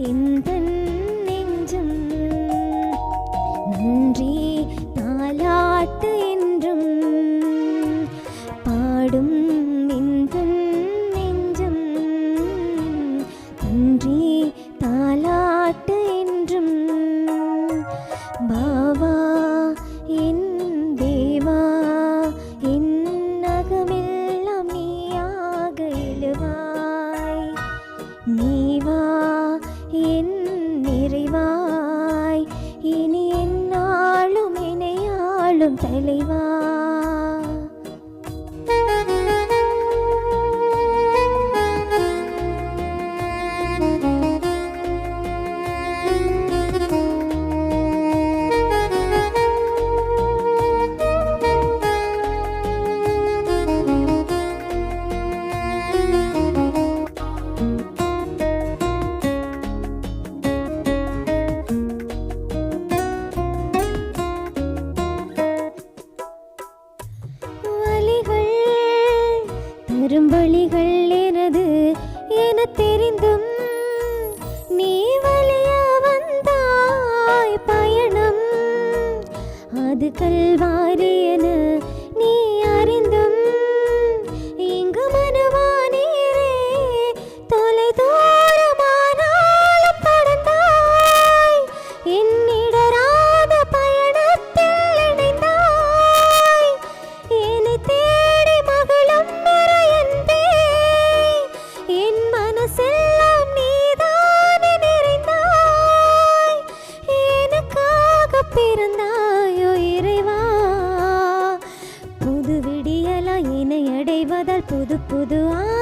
എന്തൻ đừng chạy lý với பெரும்பலிகள் எனது என தெரிந்தும் நீ வழியா வந்தாய் பயணம். அது கல்வாரியே புது புது ஆ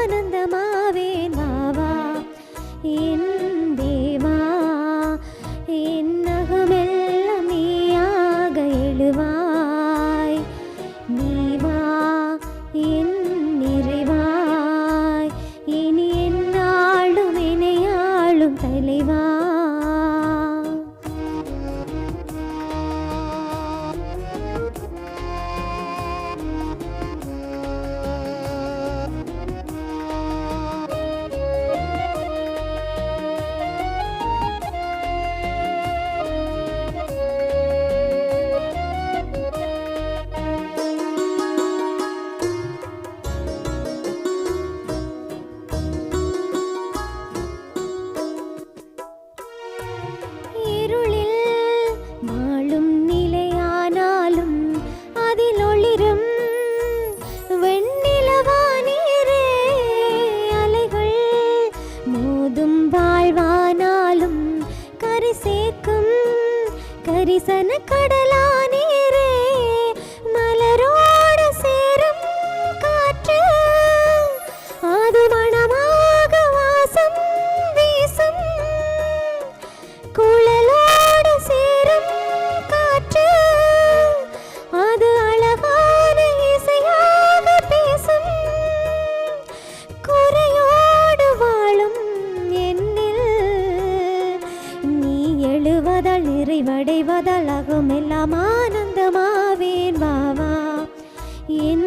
கரை சேர்க்கும் கரிசன கடலாய் அலைவதழகும் எல்லாம் ஆனந்தமாவேன் வாவா என்